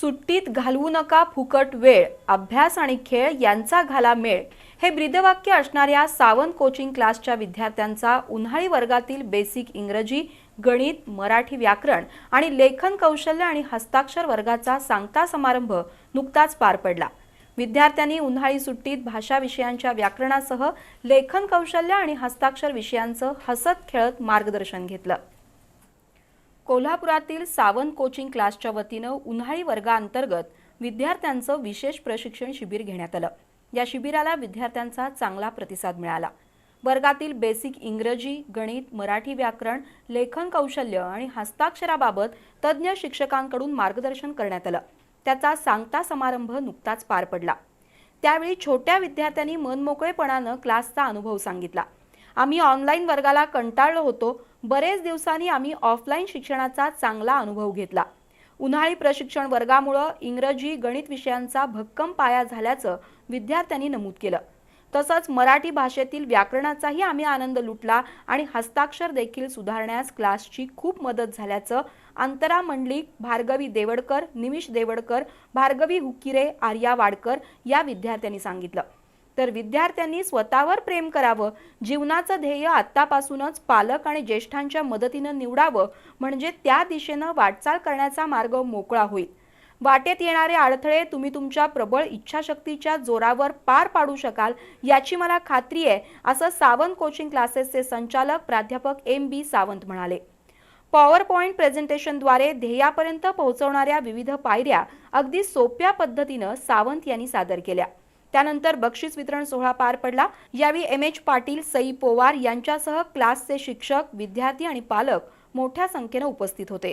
सुट्टीत घालवू नका फुकट वेळ अभ्यास आणि खेळ यांचा घाला मेळ. हे ब्रीदवाक्य असणाऱ्या सावंत कोचिंग क्लासच्या विद्यार्थ्यांचा उन्हाळी वर्गातील बेसिक इंग्रजी गणित मराठी व्याकरण आणि लेखन कौशल्य आणि हस्ताक्षर वर्गाचा सांगता समारंभ नुकताच पार पडला. विद्यार्थ्यांनी उन्हाळी सुट्टीत भाषा विषयांच्या व्याकरणासह लेखन कौशल्य आणि हस्ताक्षर विषयांचं हसत खेळत मार्गदर्शन घेतलं. कोल्हापुरातील सावंत कोचिंग क्लासच्या वतीनं उन्हाळी वर्गाअंतर्गत विद्यार्थ्यांचं विशेष प्रशिक्षण शिबिर घेण्यात आलं. या शिबिराला विद्यार्थ्यांचा चांगला प्रतिसाद मिळाला. वर्गातील बेसिक इंग्रजी गणित मराठी व्याकरण लेखन कौशल्य आणि हस्ताक्षराबाबत तज्ज्ञ शिक्षकांकडून मार्गदर्शन करण्यात आलं. त्याचा सांगता समारंभ नुकताच पार पडला. त्यावेळी छोट्या विद्यार्थ्यांनी मनमोकळेपणानं क्लासचा अनुभव सांगितला. आम्ही ऑनलाईन वर्गाला कंटाळलो होतो बरेच दिवसांनी आम्ही ऑफलाईन शिक्षणाचा चांगला अनुभव घेतला. उन्हाळी प्रशिक्षण वर्गामुळं इंग्रजी गणित विषयांचा भक्कम पाया झाल्याचं विद्यार्थ्यांनी नमूद केलं. तसंच मराठी भाषेतील व्याकरणाचाही आम्ही आनंद लुटला आणि हस्ताक्षर देखील सुधारण्यास क्लासची खूप मदत झाल्याचं अंतरा मंडलिक भार्गवी देवडकर निमिष देवडकर भार्गवी हुकिरे आर्या वाडकर या विद्यार्थ्यांनी सांगितलं. तर विद्यार्थ्यांनी स्वतःवर प्रेम करावं जीवनाचं ध्येय आत्तापासूनच पालक आणि ज्येष्ठांच्या मदतीनं निवडावं म्हणजे त्या दिशेनं वाटचाल करण्याचा मार्ग मोकळा होईल. वाटेत येणारे अडथळे तुम्ही तुमच्या प्रबळ इच्छाशक्तीच्या जोरावर पार पाडू शकाल याची मला खात्री आहे असं सावंत कोचिंग क्लासेसचे संचालक प्राध्यापक एम बी सावंत म्हणाले. पॉवर पॉईंट प्रेझेंटेशनद्वारे ध्येयापर्यंत पोहोचवणाऱ्या विविध पायऱ्या अगदी सोप्या पद्धतीनं सावंत यांनी सादर केल्या. त्यानंतर बक्षीस वितरण सोहळा पार पडला. यावेळी एम एच पाटील सई पोवार यांच्यासह क्लासचे शिक्षक विद्यार्थी आणि पालक मोठ्या संख्येनं उपस्थित होते.